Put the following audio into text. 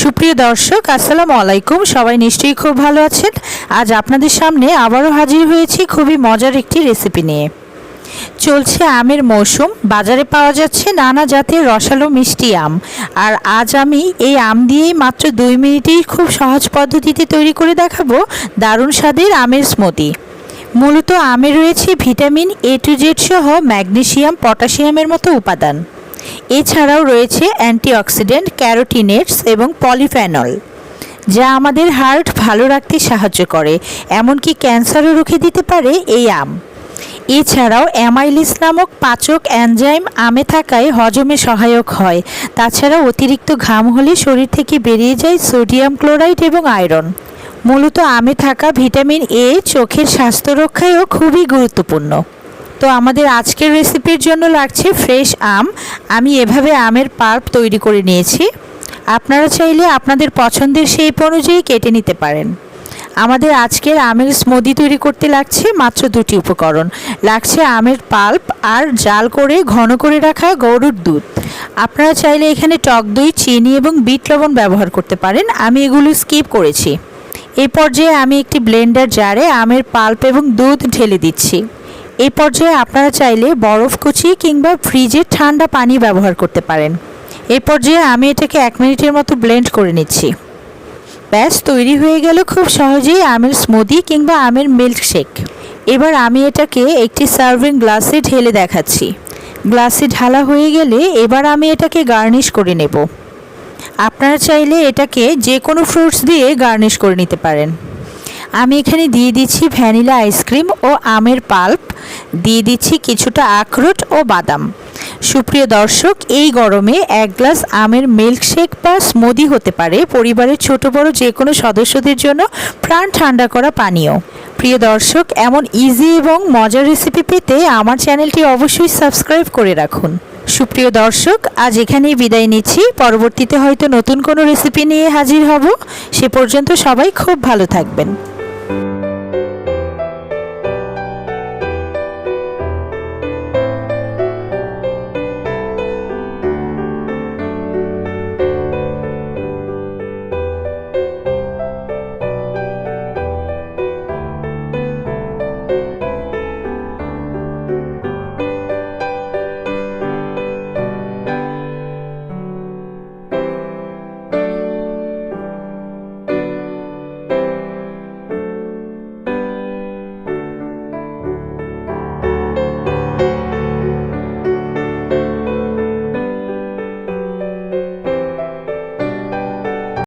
সুপ্রিয় দর্শক, আসসালামু আলাইকুম। সবাই নিশ্চয়ই খুব ভালো আছেন। আজ আপনাদের সামনে আবারও হাজির হয়েছি খুবই মজার একটি রেসিপি নিয়ে। চলছে আমের মৌসুম। বাজারে পাওয়া যাচ্ছে নানা জাতের রসালো মিষ্টি আম। আর আজ আমি এই আম দিয়েই মাত্র দুই মিনিটেই খুব সহজ পদ্ধতিতে তৈরি করে দেখাবো দারুণ স্বাদের আমের স্মুদি মূলত আমে রয়েছে ভিটামিন এ টু জেড সহ ম্যাগনেসিয়াম পটাশিয়ামের মতো উপাদান। এছাড়াও রয়েছে অ্যান্টিঅক্সিডেন্ট, ক্যারোটিনেটস এবং পলিফেনল, যা আমাদের হার্ট ভালো রাখতে সাহায্য করে, এমনকি ক্যান্সারও রুখে দিতে পারে এই আম। এছাড়াও অ্যামাইলিস নামক পাচক অ্যানজাইম আমে থাকায় হজমে সহায়ক হয়, তাছাড়া অতিরিক্ত ঘাম হলে শরীর থেকে বেরিয়ে যায় সোডিয়াম ক্লোরাইড এবং আয়রন। মূলত আমে থাকা ভিটামিন এ চোখের স্বাস্থ্য রক্ষায়ও খুবই গুরুত্বপূর্ণ। তো আমাদের আজকের রেসিপির জন্য লাগছে ফ্রেশ আম। আমি এভাবে আমের পাল্প তৈরি করে নিয়েছি। আপনারা চাইলে আপনাদের পছন্দের শেপ অনুযায়ী কেটে নিতে পারেন। আমাদের আজকের আমের স্মুদি তৈরি করতে লাগছে মাত্র দুটি উপকরণ। লাগছে আমের পাল্প আর জাল করে ঘন করে রাখা গরুর দুধ। আপনারা চাইলে এখানে টক দই, চিনি এবং বিট লবণ ব্যবহার করতে পারেন। আমি এগুলো স্কিপ করেছি। এই পর্যায়ে আমি একটি ব্লেন্ডার জারে আমের পাল্প এবং দুধ ঢেলে দিচ্ছি। এই পর্যায়ে আপনারা চাইলে বরফ কুচি কিংবা ফ্রিজে ঠান্ডা পানি ব্যবহার করতে পারেন। এই পর্যায়ে আমি এটাকে এক মিনিটের মতো ব্লেন্ড করে নিচ্ছি। ব্যাস, তৈরি হয়ে গেল খুব সহজেই আমের স্মুদি কিংবা আমের মিল্ক শেক এবার আমি এটাকে একটি সার্ভিং গ্লাসে ঢেলে দেখাচ্ছি। গ্লাসে ঢালা হয়ে গেলে এবার আমি এটাকে গার্নিশ করে নেব। আপনারা চাইলে এটাকে যে কোনো ফ্রুটস দিয়ে গার্নিশ করে নিতে পারেন। আমি এখানে দিয়ে দিচ্ছি ভ্যানিলা আইসক্রিম ও আমের পাল্প। দিয়ে দিচ্ছি কিছুটা আখরোট ও বাদাম। সুপ্রিয় দর্শক, এই গরমে এক গ্লাস আমের মিল্কশেক বা স্মুদি হতে পারে। পরিবারের ছোট, বড় যে কোনো সদস্যদের জন্য প্রাণ ঠান্ডা করা পানীয়। প্রিয় দর্শক, এমন ইজি এবং মজার রেসিপি পেতে আমার চ্যানেলটি অবশ্যই সাবস্ক্রাইব করে রাখুন। সুপ্রিয় দর্শক, আজ এখানেই বিদায় নিচ্ছি। পরবর্তীতে হয়তো নতুন কোনো রেসিপি নিয়ে হাজির হব। সে পর্যন্ত সবাই খুব ভালো থাকবেন।